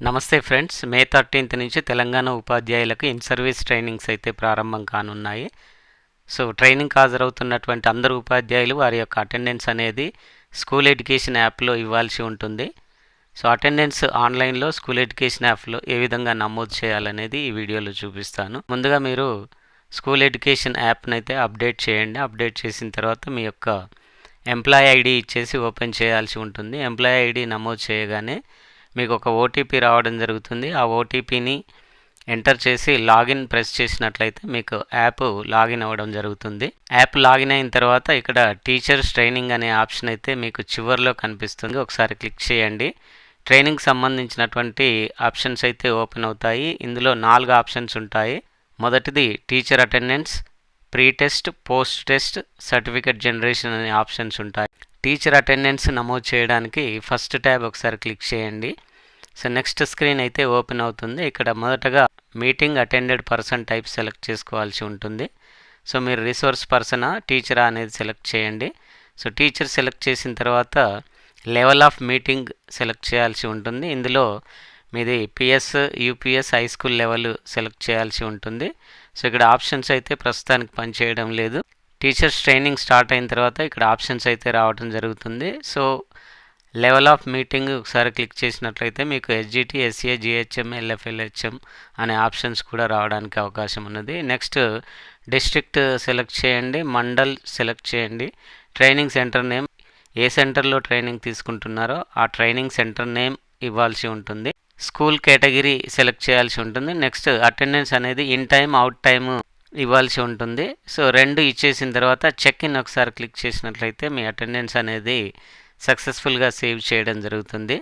నమస్తే friends May thirteenth నుంచి తెలంగాణ ఉపాధ్యాయులకు ఇన్ సర్వీస్ ట్రైనింగ్స్ అయితే ప్రారంభం కానున్నాయి. సో ట్రైనింగ్ హాజరవుతున్నటువంటి అందరు ఉపాధ్యాయులు వారి యొక్క అటెండెన్స్ అనేది స్కూల్ ఎడ్యుకేషన్ యాప్లో ఇవ్వాల్సి ఉంటుంది. సో అటెండెన్స్ ఆన్లైన్లో స్కూల్ ఎడ్యుకేషన్ యాప్లో ఏ విధంగా నమోదు చేయాలనేది ఈ వీడియోలో చూపిస్తాను. ముందుగా మీరు స్కూల్ ఎడ్యుకేషన్ యాప్ని అయితే అప్డేట్ చేయండి. అప్డేట్ చేసిన తర్వాత మీ యొక్క ఎంప్లాయ్ ఐడి ఇచ్చేసి ఓపెన్ చేయాల్సి ఉంటుంది. ఎంప్లాయ్ ఐడి నమోదు చేయగానే మీకు ఒక ఓటీపీ రావడం జరుగుతుంది. ఆ ఓటీపీని ఎంటర్ చేసి లాగిన్ ప్రెస్ చేసినట్లయితే మీకు యాప్ లాగిన్ అవ్వడం జరుగుతుంది. యాప్ లాగిన్ అయిన తర్వాత ఇక్కడ టీచర్స్ ట్రైనింగ్ అనే ఆప్షన్ అయితే మీకు చివరిలో కనిపిస్తుంది. ఒకసారి క్లిక్ చేయండి. ట్రైనింగ్ సంబంధించినటువంటి ఆప్షన్స్ అయితే ఓపెన్ అవుతాయి. ఇందులో నాలుగు ఆప్షన్స్ ఉంటాయి. మొదటిది teacher attendance pre test post test certificate generation అనే ఆప్షన్స్ ఉంటాయి. టీచర్ అటెండెన్స్ నమోదు చేయడానికి ఫస్ట్ ట్యాబ్ ఒకసారి క్లిక్ చేయండి. సో నెక్స్ట్ స్క్రీన్ అయితే ఓపెన్ అవుతుంది. ఇక్కడ మొదటగా meeting attended person type select చేసుకోవాల్సి ఉంటుంది. సో మీరు రిసోర్స్ పర్సనా టీచరా అనేది సెలెక్ట్ చేయండి. సో టీచర్ సెలెక్ట్ చేసిన తర్వాత లెవెల్ ఆఫ్ మీటింగ్ సెలెక్ట్ చేయాల్సి ఉంటుంది. ఇందులో మీది PS UPS high school level select చేయాల్సి ఉంటుంది. సో ఇక్కడ ఆప్షన్స్ అయితే ప్రస్తుతానికి పనిచేయడం లేదు. టీచర్స్ ట్రైనింగ్ స్టార్ట్ అయిన తర్వాత ఇక్కడ ఆప్షన్స్ అయితే రావడం జరుగుతుంది. సో లెవెల్ ఆఫ్ మీటింగ్ ఒకసారి క్లిక్ చేసినట్లయితే మీకు ఎస్జిటి ఎస్ఏ జిహెచ్ఎం ఎల్ఎఫ్ఎల్హెచ్ఎం అనే ఆప్షన్స్ కూడా రావడానికి అవకాశం ఉన్నది. నెక్స్ట్ డిస్ట్రిక్ట్ సెలెక్ట్ చేయండి మండల్ సెలెక్ట్ చేయండి. ట్రైనింగ్ సెంటర్ నేమ్ ఏ సెంటర్లో ట్రైనింగ్ తీసుకుంటున్నారో ఆ ట్రైనింగ్ సెంటర్ నేమ్ ఇవ్వాల్సి ఉంటుంది. స్కూల్ కేటగిరీ సెలెక్ట్ చేయాల్సి ఉంటుంది. నెక్స్ట్ అటెండెన్స్ అనేది ఇన్ టైం అవుట్ టైమ్ ఇవ్వాల్సి ఉంటుంది. సో రెండు ఇచ్చేసిన తర్వాత చెక్ ఇన్ ఒకసారి క్లిక్ చేసినట్లయితే మీ అటెండెన్స్ అనేది సక్సెస్ఫుల్గా సేవ్ చేయడం జరుగుతుంది.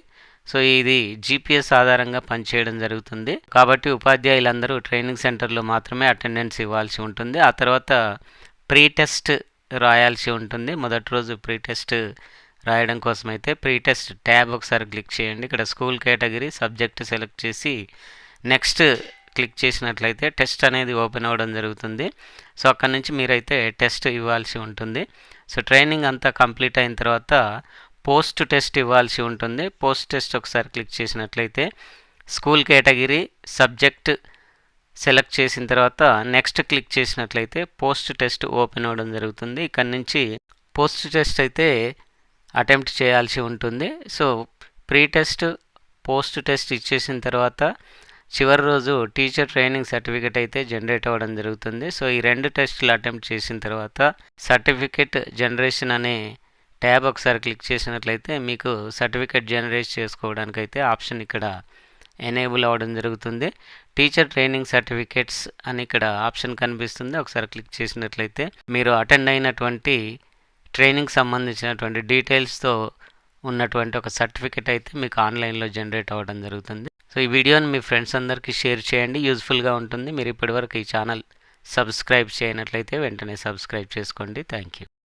సో ఇది జీపీఎస్ ఆధారంగా పనిచేయడం జరుగుతుంది. కాబట్టి ఉపాధ్యాయులందరూ ట్రైనింగ్ సెంటర్లో మాత్రమే అటెండెన్స్ ఇవ్వాల్సి ఉంటుంది. ఆ తర్వాత ప్రీ టెస్ట్ రాయాల్సి ఉంటుంది. మొదటి రోజు ప్రీ టెస్ట్ రాయడం కోసం అయితే ప్రీ టెస్ట్ ట్యాబ్ ఒకసారి క్లిక్ చేయండి. ఇక్కడ స్కూల్ కేటగిరీ సబ్జెక్ట్ సెలెక్ట్ చేసి నెక్స్ట్ క్లిక్ చేసినట్లయితే టెస్ట్ అనేది ఓపెన్ అవ్వడం జరుగుతుంది. సో అక్కడ నుంచి మీరైతే టెస్ట్ ఇవ్వాల్సి ఉంటుంది. సో ట్రైనింగ్ అంతా కంప్లీట్ అయిన తర్వాత పోస్ట్ టెస్ట్ ఇవ్వాల్సి ఉంటుంది. పోస్ట్ టెస్ట్ ఒకసారి క్లిక్ చేసినట్లయితే స్కూల్ కేటగిరీ సబ్జెక్ట్ సెలెక్ట్ చేసిన తర్వాత నెక్స్ట్ క్లిక్ చేసినట్లయితే పోస్ట్ టెస్ట్ ఓపెన్ అవ్వడం జరుగుతుంది. ఇక్కడ నుంచి పోస్ట్ టెస్ట్ అయితే అటెంప్ట్ చేయాల్సి ఉంటుంది. So pre test post test ఇచ్చేసిన తర్వాత చివరి రోజు టీచర్ ట్రైనింగ్ సర్టిఫికేట్ అయితే జనరేట్ అవ్వడం జరుగుతుంది. సో ఈ రెండు టెస్టులు అటెంప్ట్ చేసిన తర్వాత సర్టిఫికేట్ జనరేషన్ అనే ట్యాబ్ ఒకసారి క్లిక్ చేసినట్లయితే మీకు సర్టిఫికేట్ జనరేట్ చేసుకోవడానికి అయితే ఆప్షన్ ఇక్కడ ఎనేబుల్ అవ్వడం జరుగుతుంది. టీచర్ ట్రైనింగ్ సర్టిఫికేట్స్ అని ఇక్కడ ఆప్షన్ కనిపిస్తుంది. ఒకసారి క్లిక్ చేసినట్లయితే మీరు అటెండ్ అయినటువంటి ట్రైనింగ్ సంబంధించినటువంటి డీటెయిల్స్తో ఉన్నటువంటి ఒక సర్టిఫికేట్ అయితే మీకు ఆన్లైన్లో జనరేట్ అవ్వడం జరుగుతుంది. సో ఈ వీడియోని మీ ఫ్రెండ్స్ అందరికీ షేర్ చేయండి. యూజ్ఫుల్గా ఉంటుంది. మీరు ఇప్పటివరకు ఈ ఛానల్ సబ్స్క్రైబ్ చేయనట్లయితే వెంటనే సబ్స్క్రైబ్ చేసుకోండి. Thank you